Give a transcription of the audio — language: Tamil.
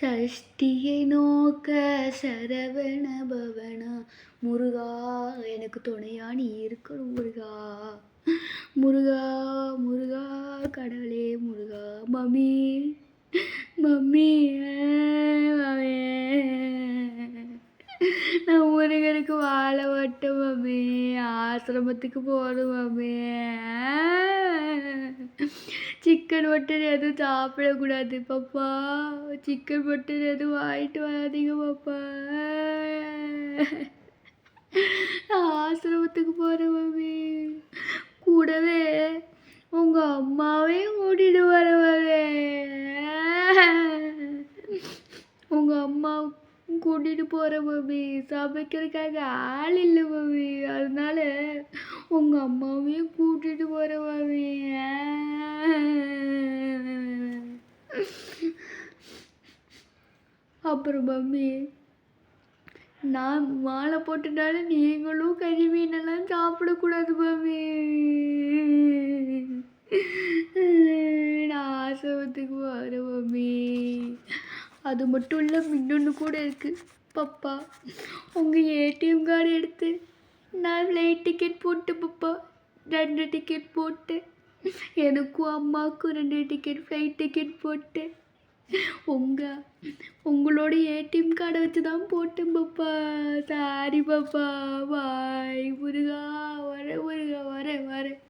சஷ்டியை நோக்க சரவண பவனா. முருகா எனக்கு துணையா நீ இருக்கணும் முருகா. முருகா முருகா கடவுளே முருகா மம்மி மம்மி நான் முருகனுக்கு வாழை வட்டம் மம்மி. ஆசிரமத்துக்கு போகணும் மம்மி. சிக்கன் மட்டன் எதுவும் சாப்பிடக்கூடாது பாப்பா. சிக்கன் மட்டன் எதுவும் வாங்கிட்டு வராதீங்க பாப்பா. ஆசிரமத்துக்கு போகிறேன் மம்மி. கூடவே உங்கள் அம்மாவையும் கூட்டிகிட்டு வரவே உங்கள் அம்மா கூட்டிகிட்டு போகிறேன் மம்மி. சமைக்கிறதுக்காக ஆள் இல்லை மம்மி. அதனால உங்கள் அம்மாவையும் கூட்டிகிட்டு போகிறேன் மம்மி. அப்புறம் மம்மி நான் மாலை போட்டுட்டாலும் நீங்களும் கறி மீனெல்லாம் சாப்பிடக்கூடாது மம்மி நான் ஆசிரமத்துக்கு வரேன் மம்மி அது மட்டும் இல்லை இன்னொன்று கூட இருக்குது பப்பா உங்கள் ஏடிஎம் கார்டு எடுத்து நான் ஃப்ளைட் டிக்கெட் போட்டு பப்பா ரெண்டு டிக்கெட் போட்டேன் எனக்கும் அம்மாவுக்கும் ரெண்டு டிக்கெட் ஃப்ளைட் டிக்கெட் போட்டேன் உங்கள் உங்களோட ஏடிஎம் கார்டை வச்சு தான் போட்டேன் பாப்பா. சாரி பாப்பா. பாய்